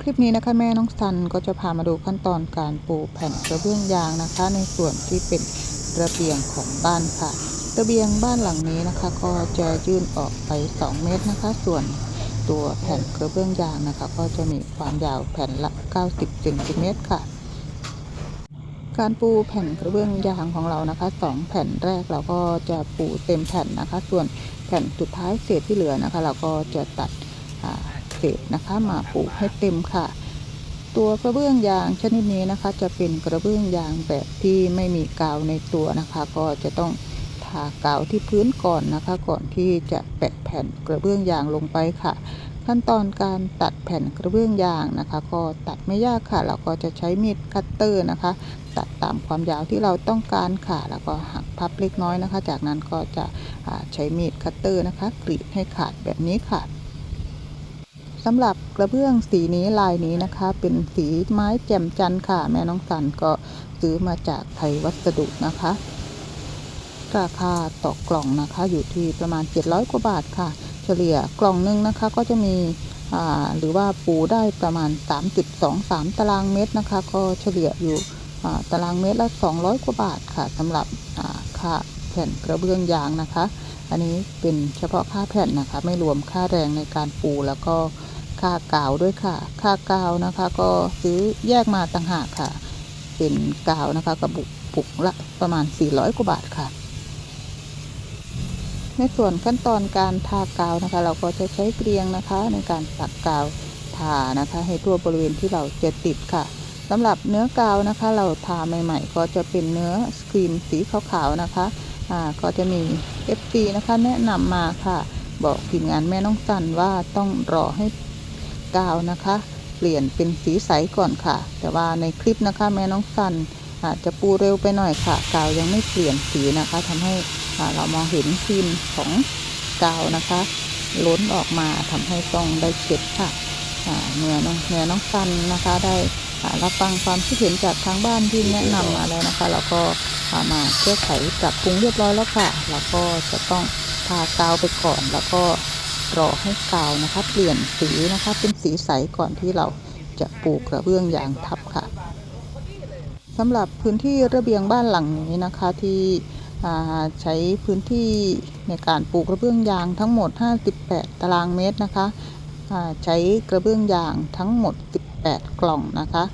คลิปนี้นะคะแม่น้องซันก็จะพามาดูขั้นตอนการปูแผ่นกระเบื้องยางนะคะ ในส่วนที่เป็นระเบียงของบ้านค่ะ ระเบียงบ้านหลังนี้นะคะ ก็จะยื่นออกไป 2 เมตรนะคะ ส่วนตัวแผ่นกระเบื้องยางนะคะ ก็จะมีความยาวแผ่นละ 90เซนติเมตรค่ะ การปูแผ่นกระเบื้องยางของเรานะคะสองแผ่นแรกเราก็จะปูเต็มแผ่นนะคะ ส่วนแผ่นสุดท้ายเศษที่เหลือนะคะ เราก็จะตัด เศษนะคะ มาปูกให้เต็มค่ะ ตัวกระเบื้องยางชนิดนี้นะคะ จะเป็นกระเบื้องยางแบบที่ไม่มีกาวในตัวนะคะ ก็จะต้องทากาวที่พื้นก่อนนะคะ ก่อนที่จะแปะแผ่นกระเบื้องยางลงไปค่ะ ขั้นตอนการตัดแผ่นกระเบื้องยางนะคะ ก็ตัดไม่ยากค่ะ เราก็จะใช้มีดคัตเตอร์นะคะ ตัดตามความยาวที่เราต้องการค่ะ แล้วก็หักพับเล็กน้อยนะคะ จากนั้นก็จะใช้มีดคัตเตอร์นะคะ กรีดให้ขาดแบบนี้ค่ะ สำหรับกระเบื้องสีนี้ลายนี้นะคะ เป็นสีไม้แจ่มจันทร์ค่ะ แม่น้องสันก็ซื้อมาจากไทยวัสดุนะคะ ราคาต่อกล่องนะคะ อยู่ที่ประมาณ 700 กว่าบาทค่ะ เฉลี่ยกล่องหนึงนะคะก็จะมีหรือว่าปูได้ประมาณ 3.23 ตารางเมตรนะคะ ก็เฉลี่ยอยู่ตารางเมตรละ 200 กว่าบาทค่ะสำหรับค่าแผ่นกระเบื้องยางนะคะ อันนี้เป็นเฉพาะค่าแผ่นนะคะ ไม่รวมค่าแรงในการปูแล้วก็ ค่ากาวด้วยค่ะ ค่ากาวนะคะ ก็ซื้อแยกมาต่างหากค่ะ เป็นกาวนะคะกระบุกปุกละประมาณ 400 กว่าบาทค่ะ ในส่วนขั้นตอนการทากาวนะคะ เราก็จะใช้เกลียงนะคะ ในการปักกาวทานะคะ ให้ทั่วบริเวณที่เราจะติดค่ะสำหรับเนื้อกาวนะคะ เราทาใหม่ ๆ ก็จะเป็นเนื้อสกรีมสีขาวๆนะคะอ่าก็จะมี FC นะคะแนะนำมาค่ะ บอกทีมงานแม่น้องสันว่าต้องรอให้ กาวนะคะ เปลี่ยนเป็นสีใสก่อนค่ะ แต่ว่าในคลิปนะคะแม่น้องสันอาจจะปูเร็วไปหน่อยค่ะ กาวยังไม่เปลี่ยนสีนะคะทำให้เรามองเห็นฟิล์มของกาวนะคะล้นออกมาทำให้ต้องได้เช็ดค่ะเมื่อน้องแม่น้องสันนะคะได้รับฟังความคิดเห็นจากทางบ้านที่แนะนำมาแล้วนะคะ เราก็ามาแก้ไขปรับปรุงเรียบร้อยแล้วค่ะเราก็จะต้องทากาวไปก่อนแล้วก็ รอให้กาวนะคะ เปลี่ยนสีนะคะ เป็นสีใสก่อนที่เราจะปูกระเบื้องยางทับค่ะสำหรับพื้นที่ระเบียงบ้านหลังนี้นะคะที่ใช้พื้นที่ในการปลูกกระเบื้องยางทั้งหมด 58 ตารางเมตรนะคะ ใช้กระเบื้องยางทั้งหมด 8 กล่องนะคะ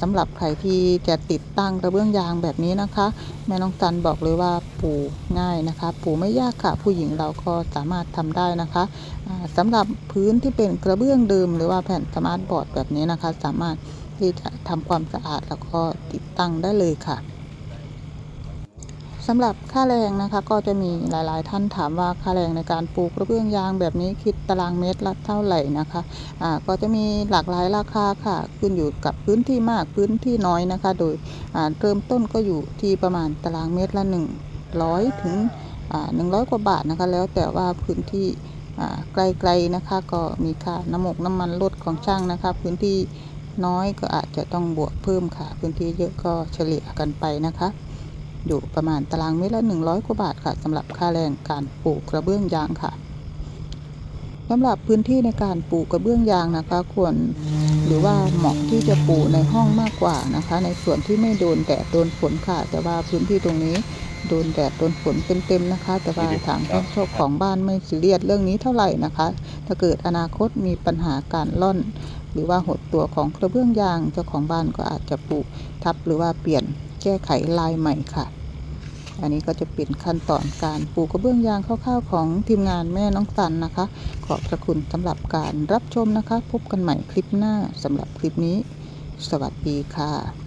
สำหรับใครที่จะติดตั้งกระเบื้องยางแบบนี้นะคะ แม่น้องตันบอกเลยว่าปูง่ายนะคะ ปูไม่ยากค่ะ ผู้หญิงเราก็สามารถทำได้นะคะอ่าสำหรับพื้นที่เป็นกระเบื้องเดิม หรือว่าแผ่นสมาร์ทบอร์ดแบบนี้นะคะ สามารถที่จะทำความสะอาดแล้วก็ติดตั้งได้เลยค่ะ สำหรับค่าแรงนะคะก็จะมีหลาย ๆ ท่านถามว่าค่าแรงในการปลูกกระเบื้องยางแบบนี้คิดตารางเมตรละเท่าไหร่นะคะอ่าก็จะมีหลากหลายราคาค่ะขึ้นอยู่กับพื้นที่มากพื้นที่น้อยนะคะ โดยอ่าเริ่มต้นก็อยู่ที่ประมาณตารางเมตรละ 100 ถึงอ่า100 กว่าบาทนะคะ แล้วแต่ว่าพื้นที่อ่าไกล ๆ นะคะ ก็มีค่าน้ำมกน้ำมันรถของช่างนะคะ พื้นที่น้อยก็อาจจะต้องบวกเพิ่มค่ะ พื้นที่เยอะก็เฉลี่ยกันไปนะคะ อยู่ประมาณตารางเมตรละ 100 กว่าบาทค่ะสำหรับค่าแรงการปลูกกระเบื้องยางค่ะสำหรับพื้นที่ในการปลูกกระเบื้องยางนะคะ ควรหรือว่าเหมาะที่จะปลูกในห้องมากกว่านะคะ ในส่วนที่ไม่โดนแดดโดนฝนค่ะ แต่ว่าพื้นที่ตรงนี้โดนแดดโดนฝนเต็มๆนะคะ แต่ว่าทางเจ้าของบ้านไม่ซีเรียสเรื่องนี้เท่าไหร่นะคะ ถ้าเกิดอนาคตมีปัญหาการล่อน หรือว่าหดตัวของกระเบื้องยางเจ้าของบ้านก็อาจจะปลูกทับหรือว่าเปลี่ยน แก้ไขลายใหม่ค่ะ อันนี้ก็จะเป็นขั้นตอนการปลูกกระเบื้องยางคร่าวๆของทีมงานแม่น้องตันนะคะ ขอบพระคุณสำหรับการรับชมนะคะ พบกันใหม่คลิปหน้าสำหรับคลิปนี้ สวัสดีค่ะ